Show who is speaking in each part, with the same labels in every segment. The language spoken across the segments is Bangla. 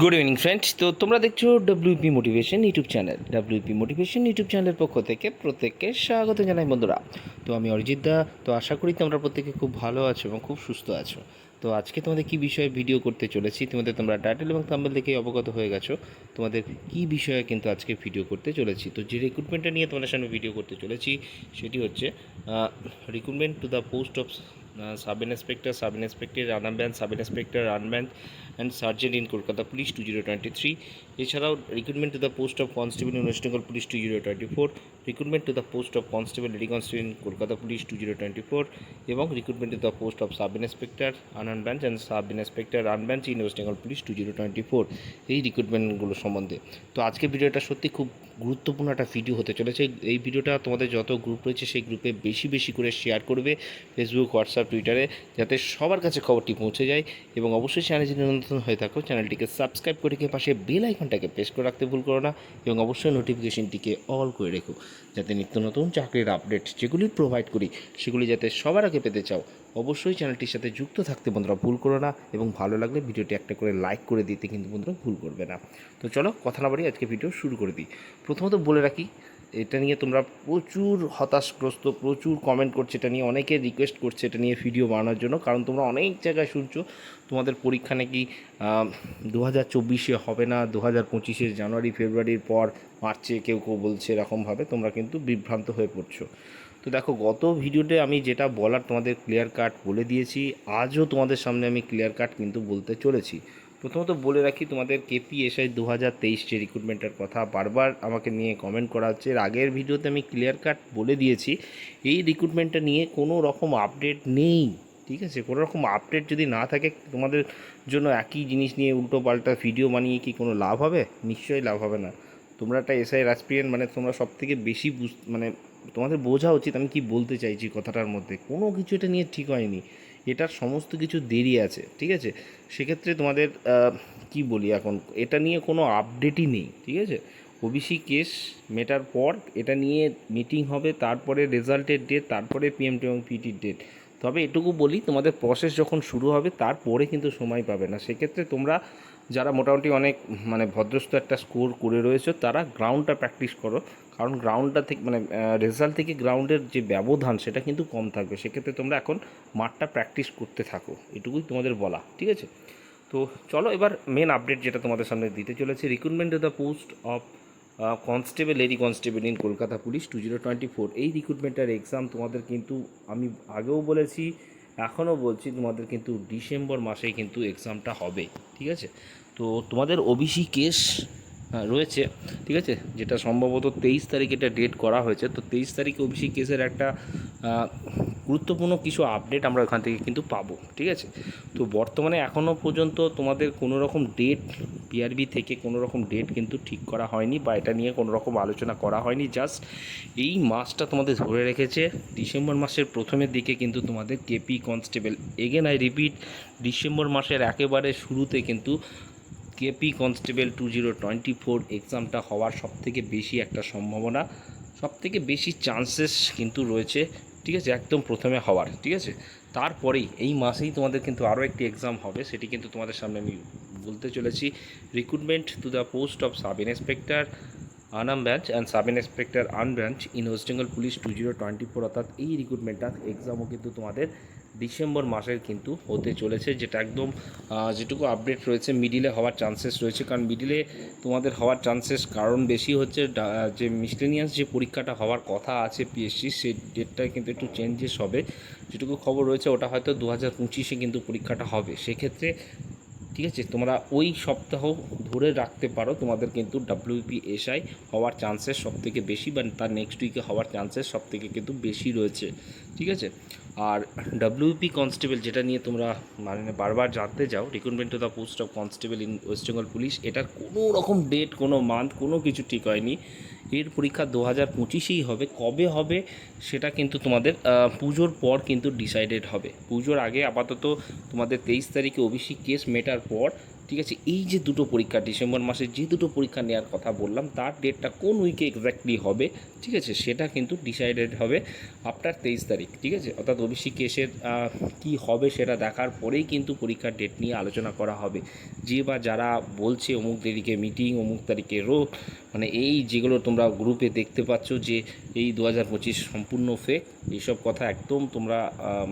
Speaker 1: গুড ইভিনিং ফ্রেন্ডস তো তোমরা দেখছ WP motivation YouTube channel WP motivation YouTube চ্যানেলের পক্ষ থেকে প্রত্যেককে স্বাগত জানাই বন্ধুরা। তো আমি অরিজিৎ দা। তো আশা করি তোমরা প্রত্যেকে খুব ভালো আছো এবং খুব সুস্থ আছো। তো আজকে তোমাদের কি বিষয়ে ভিডিও করতে চলেছি, তোমাদের তোমরা টাইটেল এবং থাম্বেল দেখে অবগত হয়ে গেছো। তোমাদের কি বিষয়ে কিন্তু আজকে ভিডিও করতে চলেছি। তো যে রিক্রুটমেন্টটা নিয়ে তোমাদের সামনে ভিডিও করতে চলেছি, সেটি হচ্ছে recruitment to the post of sub inspector sub inspector unbanned sub inspector unbanned and sergeant in Kolkata police two zero twenty three এছাড়াও recruitment to the post of constable in West Bengal police two zero twenty four recruitment to the post of constable lady constable in Kolkata police two zero twenty four এবং recruitment to the post of sub inspector আনন branch and sub inspector An branch in West Bengal police two zero twenty four এই রিক্রুটমেন্টগুলো সম্বন্ধে। তো আজকে ভিডিওটা সত্যি খুব গুরুত্বপূর্ণ একটা ভিডিও হতে চলেছে। এই ভিডিওটা তোমাদের যত গ্রুপ রয়েছে, সেই গ্রুপে বেশি বেশি করে শেয়ার করবে ফেসবুক হোয়াটসঅ্যাপ টুইটারে যাতে সবার কাছে খবরটি পৌঁছে যায়। এবং অবশ্যই চ্যানেল যদি নতুন হয়ে থাকো, চ্যানেলটিকে সাবস্ক্রাইব করে রেখে পাশে বেল আইকনটাকে প্রেস করে রাখতে ভুল করো না। এবং অবশ্যই নোটিফিকেশনটিকে অল করে রেখো। যাতে নিত্য নতুন চাকরির আপডেট যেগুলি প্রোভাইড করি, সেগুলি যাতে সবার আগে পেতে চাও অবশ্যই চ্যানেলটির সাথে যুক্ত থাকতে বন্ধুরা ভুল করো না এবং ভালো লাগলে ভিডিওটি একটা করে লাইক করে দিতে কিন্তু বন্ধুরা ভুল করবে না। তো চলো কথা না বাড়ি আজকে ভিডিও শুরু করে দিই। প্রথমত বলে রাখি এটা নিয়ে তোমরা প্রচুর হতাশগ্রস্ত, প্রচুর কমেন্ট করছে, এটা নিয়ে অনেকে রিকোয়েস্ট করছে, এটা নিয়ে ভিডিও বানানোর জন্য। কারণ তোমরা অনেক জায়গায় শুনছো, তোমাদের পরীক্ষা নাকি দু হাজার চব্বিশে হবে না দু হাজার পঁচিশে জানুয়ারি, ফেব্রুয়ারির পর মার্চে কেউ কেউ বলছে এরকমভাবে, তোমরা কিন্তু বিভ্রান্ত হয়ে পড়ছো। তো দেখো, গত ভিডিওতে আমি যেটা বলার তোমাদের ক্লিয়ার কাট বলে দিয়েছি, আজও তোমাদের সামনে আমি ক্লিয়ার কাট কিন্তু বলতে চলেছি। প্রথমত বলে রাখি, তোমাদের কেপিএসআই দু হাজার তেইশ যে রিক্রুটমেন্টের কথা বারবার আমাকে নিয়ে কমেন্ট করা হচ্ছে। এর আগের ভিডিওতে আমি ক্লিয়ার কাট বলে দিয়েছি, এই রিক্রুটমেন্টটা নিয়ে কোনো রকম আপডেট নেই, ঠিক আছে? কোনো রকম আপডেট যদি না থাকে, তোমাদের জন্য একই জিনিস নিয়ে উল্টো পাল্টা ভিডিও বানিয়ে কি কোনো লাভ হবে? নিশ্চয়ই লাভ হবে না। তোমরা একটা এসআই রাজপ্রিয়ান মানে তোমরা সব থেকে বেশি বুঝ মানে তোমাদের বোঝা উচিত আমি কি বলতে চাইছি কথাটার মধ্যে। কোনো কিছু এটা নিয়ে ঠিক হয়নি। এটার সমস্ত কিছু দেরি আছে, ঠিক আছে? সেক্ষেত্রে তোমাদের কি বলি এখন? এটা নিয়ে কোনো আপডেটই নেই, ঠিক আছে? ওবিসি কেস মেটার পর এটা নিয়ে মিটিং হবে, তারপরে রেজাল্টের ডেট তারপরে পিএমটি এবং পিটির ডেট তবে এটুকু বলি, তোমাদের প্রসেস যখন শুরু হবে, তারপরে কিন্তু সময় পাবে না। সেক্ষেত্রে তোমরা যারা মোটামুটি অনেক মানে ভদ্রস্থ একটা স্কোর করে রয়েছে, তারা গ্রাউন্ডটা প্র্যাকটিস করো। কারণ গ্রাউন্ডটা থেকে মানে রেজাল্ট থেকে গ্রাউন্ডের যে ব্যবধান, সেটা কিন্তু কম থাকবে। সেক্ষেত্রে তোমরা এখন মাঠটা প্র্যাকটিস করতে থাকো। এটুকুই তোমাদের বলা, ঠিক আছে? তো চলো এবার মেন আপডেট যেটা তোমাদের সামনে দিতে চলেছে। Recruitment the post of constable lady constable in Kolkata police two zero twenty four এই রিক্রুটমেন্টের এক্সাম তোমাদের কিন্তু আমি আগেও বলেছি, এখনও বলছি, তোমাদের কিন্তু ডিসেম্বর মাসেই কিন্তু এক্সামটা হবে, ঠিক আছে? তো তোমাদের ওবিসি কেস রয়েছে, ঠিক আছে? যেটা সম্ভবত তেইশ তারিখ এটা ডেট করা হয়েছে। তো তেইশ তারিখে ওবিসি কেসের একটা গুরুত্বপূর্ণ কিছু আপডেট আমরা ওখান থেকে কিন্তু পাবো, ঠিক আছে? তো বর্তমানে এখনও পর্যন্ত তোমাদের কোনো রকম ডেট পিআরবি থেকে কোনো রকম ডেট কিন্তু ঠিক করা হয়নি বা এটা নিয়ে কোনো রকম আলোচনা করা হয়নি জাস্ট এই মাসটা তোমাদের ধরে রেখেছে। ডিসেম্বর মাসের প্রথমের দিকে কিন্তু তোমাদের KP constable again I repeat December মাসের একেবারে শুরুতে কিন্তু KP constable two zero twenty four এক্সামটা হওয়ার সবথেকে বেশি একটা সম্ভাবনা, সবথেকে বেশি চান্সেস কিন্তু রয়েছে ঠিক আছে? একদম প্রথমে হওয়ার, ঠিক আছে? তারপরেই এই মাসেই তোমাদের কিন্তু আরও একটি এক্সাম হবে, সেটি কিন্তু তোমাদের সামনে আমি বলতে চলেছি। Recruitment to the post of sub inspector আনাম ব্রাঞ্চ অ্যান্ড সাব ইন্সপেক্টর আন branch in West Bengal police two zero twenty four অর্থাৎ এই রিক্রুটমেন্টটা এক্সামও কিন্তু তোমাদের ডিসেম্বর মাসের কিন্তু হতে চলেছে, যেটা একদম যেটুকু আপডেট রয়েছে মিডিলে হওয়ার চান্সেস রয়েছে। কারণ মিডিলে তোমাদের হওয়ার চান্সেস কারণ বেশি হচ্ছে যে মিসলেনিয়াস যে পরীক্ষাটা হওয়ার কথা আছে পিএসসি সেই ডেটটা কিন্তু একটু চেঞ্জেস হবে। যেটুকু খবর রয়েছে, ওটা হয়তো দু হাজার পঁচিশে কিন্তু পরীক্ষাটা হবে। সেক্ষেত্রে, ঠিক আছে, তোমরা ওই সপ্তাহ ধরে রাখতে পারো, তোমাদের কিন্তু ডাব্লিউপি এসআই হওয়ার চান্সেস সব থেকে বেশি বা তার নেক্সট উইকে হওয়ার চান্সেস সব থেকে কিন্তু বেশি রয়েছে। ঠিক আছে? আর ডাব্লিউপি কনস্টেবল যেটা নিয়ে তোমরা মানে বারবার জানতে যাও recruitment to the post of constable in West Bengal police এটার কোনো রকম ডেট কোনো মান্থ কোনো কিছু ঠিক হয়নি। এর পরীক্ষা দু হাজার পঁচিশেই হবে। কবে হবে সেটা কিন্তু তোমাদের পুজোর পর কিন্তু ডিসাইডেড হবে। পুজোর আগে আপাতত তোমাদের তেইশ তারিখে ওবিসি কেস মেটার পর ঠিক আছে, এই যে দুটো পরীক্ষা, ডিসেম্বর মাসে যে দুটো পরীক্ষা নেওয়ার কথা বললাম, তার ডেটটা কোন উইকে এক্স্যাক্টলি হবে, ঠিক আছে, সেটা কিন্তু ডিসাইডেড হবে আফটার তেইশ তারিখ, ঠিক আছে, অর্থাৎ ওবিসি কেসের কি হবে সেটা দেখার পরেই কিন্তু পরীক্ষার ডেট নিয়ে আলোচনা করা হবে। যে বা যারা বলছে অমুক তারিখে মিটিং অমুক তারিখে রোগ মানে এই যেগুলো তোমরা গ্রুপে দেখতে পাচ্ছ যে এই দু হাজার পঁচিশ সম্পূর্ণ ফেক এইসব কথা একদম তোমরা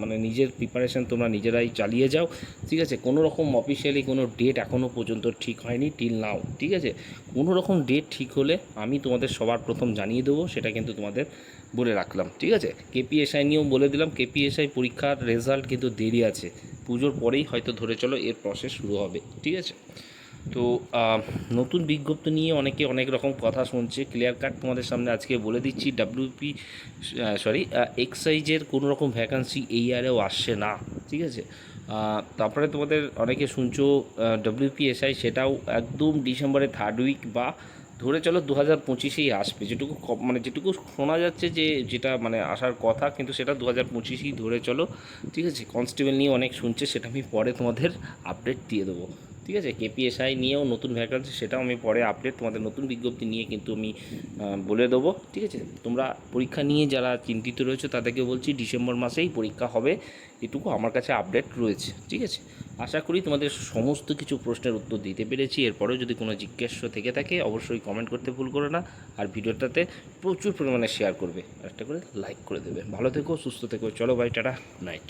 Speaker 1: মানে নিজের প্রিপারেশান তোমরা নিজেরাই চালিয়ে যাও, ঠিক আছে কোনো রকম অফিসিয়ালি কোনো ডেট এখনও পর্যন্ত ঠিক হয়নি টিল নাও ঠিক আছে? কোনো রকম ডেট ঠিক হলে আমি তোমাদের সবার প্রথম জানিয়ে দেবো, সেটা কিন্তু তোমাদের বলে রাখলাম, ঠিক আছে? কেপিএসআই নিয়েও বলে দিলাম কেপিএসআই পরীক্ষার রেজাল্ট কিন্তু দেরি আছে, পুজোর পরেই হয়তো ধরে চলো এর প্রসেস শুরু হবে, ঠিক আছে? তো নতুন বিজ্ঞপ্তি নিয়ে অনেকে অনেক রকম কথা শুনছে ক্লিয়ার কাট তোমাদের সামনে আজকে বলে দিচ্ছি ডাব্লিউপি সরি এক্সাইজের কোনো রকম ভ্যাকান্সি এই ইয়ারেও আসছে না, ঠিক আছে? তারপরে তোমাদের অনেকে শুনছো ডব্লিউপিএসআই সেটাও একদম ডিসেম্বরের থার্ড উইক বা ধরে চলো দু হাজার পঁচিশেই আসবে। যেটুকু মানে যেটুকু শোনা যাচ্ছে যে যেটা মানে আসার কথা, কিন্তু সেটা দু হাজার পঁচিশেই ধরে চলো, ঠিক আছে? কনস্টেবল নিয়ে অনেক শুনছে, সেটা আমি পরে তোমাদের আপডেট দিয়ে দেবো। ঠিক আছে? কেপিএসআই নিয়েও নতুন ভ্যাকান্সি সেটাও আমি পরে আপডেট তোমাদের নতুন বিজ্ঞপ্তি নিয়ে কিন্তু আমি বলে দেবো। ঠিক আছে? তোমরা পরীক্ষা নিয়ে যারা চিন্তিত রয়েছে তাদেরকে বলছি ডিসেম্বর মাসেই পরীক্ষা হবে, এটুকু আমার কাছে আপডেট রয়েছে। ঠিক আছে? আশা করি তোমাদের সমস্ত কিছু প্রশ্নের উত্তর দিতে পেরেছি। এরপরেও যদি কোনো জিজ্ঞাসা থেকে থাকে, অবশ্যই কমেন্ট করতে ভুল করো না। আর ভিডিওটাতে প্রচুর পরিমাণে শেয়ার করবে। একটা করে লাইক করে দেবে। ভালো থেকো, সুস্থ থেকো। চলো বাই টাটা নাইট